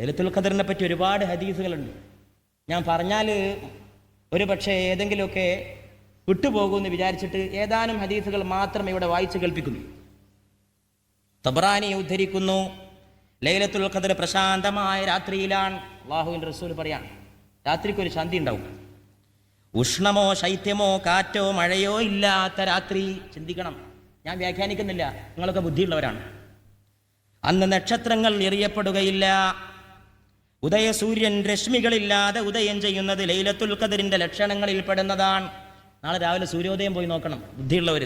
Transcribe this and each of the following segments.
ലൈലത്തുൽ ഖദറിനെ പറ്റി ഒരുപാട് ഹദീസുകളുണ്ട്. ഞാൻ പറഞ്ഞാൽ ഒരു പക്ഷേ ഏതെങ്കിലുമൊക്കെ വിട്ടുപോകുമെന്ന് വിചാരിച്ചിട്ട് ഏതാനും ഹദീസുകൾ മാത്രം ഇവിടെ വായിച്ചു കേൾപ്പിക്കുന്നു. തബ്രാനി ഉദ്ധരിക്കുന്നു ലൈലത്തുൽ ഖദർ പ്രശാന്തമായ രാത്രിയിലാണ് അള്ളാഹുവിന്റെ റസൂൽ പറയാണ് രാത്രിക്ക് ഒരു ശാന്തി ഉണ്ടാവും ഉഷ്ണമോ ശൈത്യമോ കാറ്റോ മഴയോ ഇല്ലാത്ത രാത്രി ചിന്തിക്കണം. ഞാൻ വ്യാഖ്യാനിക്കുന്നില്ല നിങ്ങളൊക്കെ ബുദ്ധിയുള്ളവരാണ്. അന്ന് നക്ഷത്രങ്ങൾ എറിയപ്പെടുകയില്ല ഉദയസൂര്യൻ രശ്മികളില്ലാതെ ഉദയം ചെയ്യുന്നത് ലൈലത്തുൽ ഖദറിന്റെ ലക്ഷണങ്ങളിൽ പെടുന്നതാണ്. നാളെ രാവിലെ സൂര്യോദയം പോയി നോക്കണം ബുദ്ധിയുള്ളവർ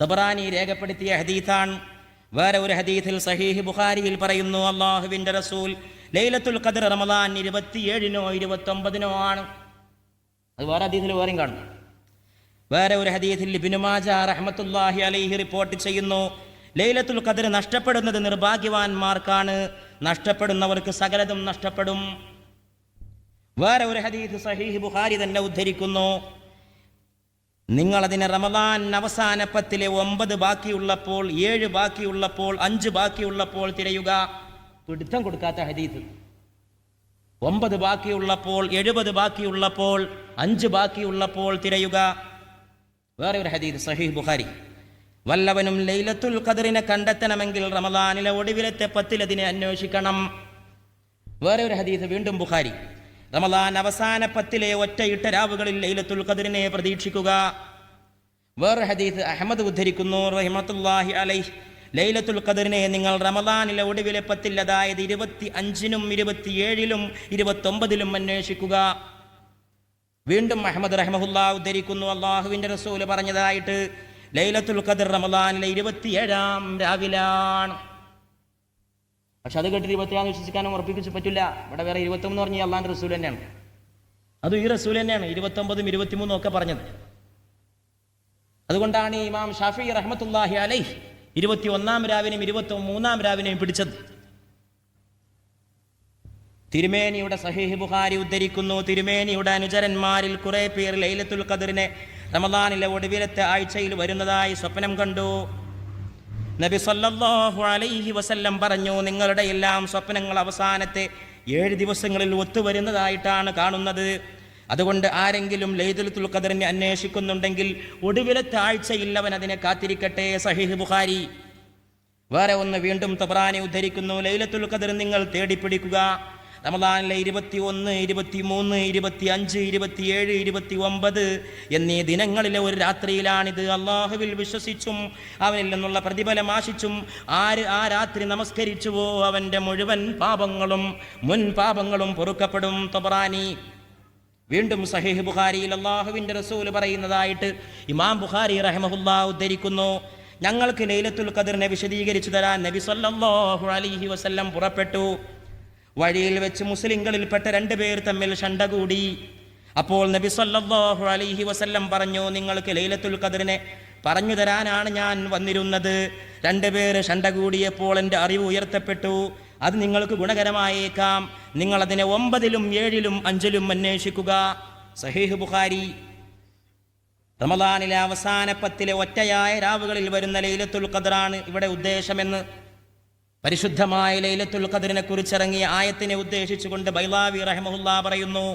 തബറാനി രേഖപ്പെടുത്തിയ ഹദീത്താണ് വേറെ ഒരു ഹദീഥിൽ സഹീഹ് ബുഖാരിയിൽ പറയുന്നു അള്ളാഹുവിന്റെ റസൂൽ ലൈലത്തുൽ ഖദർ റമദാൻ ഇരുപത്തിയേഴിനോ ഇരുപത്തൊമ്പതിനോ ആണ്. അത് വേറെ ഹദീഥിൽ വേറെയും കാണും വേറെ ഒരു ഹദീഥിൽ ബിനുമാജ റഹ്മത്തുല്ലാഹി അലൈഹി റിപ്പോർട്ട് ചെയ്യുന്നു ലൈലത്തുൽ ഖദർ നഷ്ടപ്പെടുന്നത് നിർഭാഗ്യവാന്മാർക്കാണ്. നഷ്ടപ്പെടുന്നവർക്ക് സകലതും നഷ്ടപ്പെടും. വേറെ ഒരു ഹദീസ് സഹീഹ് ബുഖാരി തന്നെ ഉദ്ധരിക്കുന്നു. നിങ്ങൾ അതിനെ റമദാൻ അവസാന പത്തിലെ ഒമ്പത് ബാക്കിയുള്ളപ്പോൾ ഏഴ് ബാക്കിയുള്ളപ്പോൾ അഞ്ച് ബാക്കിയുള്ളപ്പോൾ തിരയുക. പിടുത്തം കൊടുക്കാത്ത ഹദീസ്. ഒമ്പത് ബാക്കിയുള്ളപ്പോൾ എഴുപത് ബാക്കിയുള്ളപ്പോൾ അഞ്ച് ബാക്കിയുള്ളപ്പോൾ തിരയുക. വേറെ ഒരു ഹദീസ് സഹീഹ് ബുഖാരി. വല്ലവനും ലൈലത്തുൽ ഖദറിനെ കണ്ടെത്തണമെങ്കിൽ റമദാനിലെ ഒടുവിലത്തെ പത്തിലതിനെ അന്വേഷിക്കണം. വേറെ ഒരു ഹദീസ് വീണ്ടും ബുഖാരി. റമദാൻ അവസാന പത്തിലെ ഒറ്റയിട്ട രാവുകളിൽ ലൈലത്തുൽ ഖദറിനെ പ്രതീക്ഷിക്കുക. വേറെ ഹദീസ് അഹമ്മദ് ഉദ്ധരിക്കുന്നു റഹിമത്തുല്ലാഹി അലൈഹ്. ലൈലത്തുൽ ഖദറിനെ നിങ്ങൾ റമദാനിലെ ഒടുവിലെ പത്തിൽ അതായത് ഇരുപത്തി അഞ്ചിനും ഇരുപത്തിയേഴിലും ഇരുപത്തൊമ്പതിലും അന്വേഷിക്കുക. വീണ്ടും അഹമ്മദ് റഹ്മഹുല്ല ഉദ്ധരിക്കുന്നു അള്ളാഹുവിന്റെ റസൂൽ പറഞ്ഞതായിട്ട്. ലൈലത്തുൽ ഖദർ റമദാനിലെ ഇരുപത്തിയേഴാം രാവിലാണ്. പക്ഷെ അത് കേട്ടിട്ട് ഇരുപത്തിയാന്ന് വിശ്വസിക്കാനും ഉറപ്പിപ്പിച്ച് പറ്റില്ല. ഇവിടെ വേറെ ഇരുപത്തൊന്ന് പറഞ്ഞ അള്ളാഹിന്റെ റസൂൽ തന്നെയാണ്. അതും ഈ റസൂൽ തന്നെയാണ് ഇരുപത്തൊമ്പതും ഇരുപത്തിമൂന്നും ഒക്കെ പറഞ്ഞത്. അതുകൊണ്ടാണ് ഇമാം ഷാഫി റഹ്മത്തുല്ലാഹി അലൈഹ് ഇരുപത്തി ഒന്നാം രാവിനെയും ഇരുപത്തി മൂന്നാം രാവിനെയും പിടിച്ചത്. തിരുമേനിയുടെ സഹീഹ് ബുഹാരി ഉദ്ധരിക്കുന്നു. തിരുമേനിയുടെ അനുചരന്മാരിൽ കുറെ പേർ ലൈലത്തുൽ ഖദറിനെ റമദാനിലെ ഒടുവിലത്തെ ആഴ്ചയിൽ വരുന്നതായി സ്വപ്നം കണ്ടു. നബി സല്ലല്ലാഹു അലൈഹി വസല്ലം പറഞ്ഞു നിങ്ങളുടെ എല്ലാം സ്വപ്നങ്ങൾ അവസാനത്തെ ഏഴ് ദിവസങ്ങളിൽ ഒത്തുവരുന്നതായിട്ടാണ് കാണുന്നത്. അതുകൊണ്ട് ആരെങ്കിലും ലൈലത്തുൽ ഖദറിനെ അന്വേഷിക്കുന്നുണ്ടെങ്കിൽ ഒടുവിലത്തെ ആഴ്ചയിൽ അവൻ അതിനെ കാത്തിരിക്കട്ടെ സഹീഹ് ബുഖാരി. വേറെ ഒന്ന് വീണ്ടും തബ്രാനെ ഉദ്ധരിക്കുന്നു ലൈലത്തുൽ ഖദർ നിങ്ങൾ തേടിപ്പിടിക്കുക. റമദാനിലെ ഇരുപത്തി ഒന്ന് ഇരുപത്തി മൂന്ന് ഇരുപത്തി അഞ്ച് ഇരുപത്തിയേഴ് ഇരുപത്തി ഒമ്പത് എന്നീ ദിനങ്ങളിലെ ഒരു രാത്രിയിലാണിത്. അള്ളാഹുവിൽ വിശ്വസിച്ചും അവനിൽ നിന്നുള്ള പ്രതിഫലം ആശിച്ചും ആര് ആ രാത്രി നമസ്കരിച്ചുവോ അവന്റെ മുഴുവൻ പാപങ്ങളും മുൻ പാപങ്ങളും പൊറുക്കപ്പെടും. തൊബറാനി വീണ്ടും സഹീഹ് ബുഖാരിയിൽ അള്ളാഹുവിന്റെ റസൂൽ പറയുന്നതായിട്ട് ഇമാം ബുഖാരി റഹമഹുല്ല ഉദ്ധരിക്കുന്നു. ഞങ്ങൾക്ക് ലൈലത്തുൽ ഖദറിനെ വിശദീകരിച്ചു തരാൻ നബി സല്ലാഹു അലൈഹി വസല്ലം പുറപ്പെട്ടു. വഴിയിൽ വെച്ച് മുസ്ലിങ്ങളിൽപ്പെട്ട രണ്ടുപേർ തമ്മിൽ ഷണ്ട കൂടി. അപ്പോൾ നബി സല്ലാഹു അലൈഹി വസല്ലം പറഞ്ഞു നിങ്ങൾക്ക് ലൈലത്തുൽ ഖദറിനെ പറഞ്ഞു തരാനാണ് ഞാൻ വന്നിരുന്നത്. രണ്ടുപേർ ഷണ്ട കൂടിയപ്പോൾ എന്റെ അറിവ് ഉയർത്തപ്പെട്ടു. അത് നിങ്ങൾക്ക് ഗുണകരമായേക്കാം. നിങ്ങൾ അതിനെ ഒമ്പതിലും ഏഴിലും അഞ്ചിലും അന്വേഷിക്കുക. സഹീഹ് ബുഖാരി റമദാനിലെ അവസാന പത്തിലെ ഒറ്റയായ രാവുകളിൽ വരുന്ന ലൈലത്തുൽ ഖദറാണ് ഇവിടെ ഉദ്ദേശമെന്ന് പരിശുദ്ധമായ ലൈലത്തുൽ ഖദറിനെ കുറിച്ചിറങ്ങിയ ആയത്തിനെ ഉദ്ദേശിച്ചുകൊണ്ട് ബൈലാവി റഹ്മഹുല്ല പറയുന്നു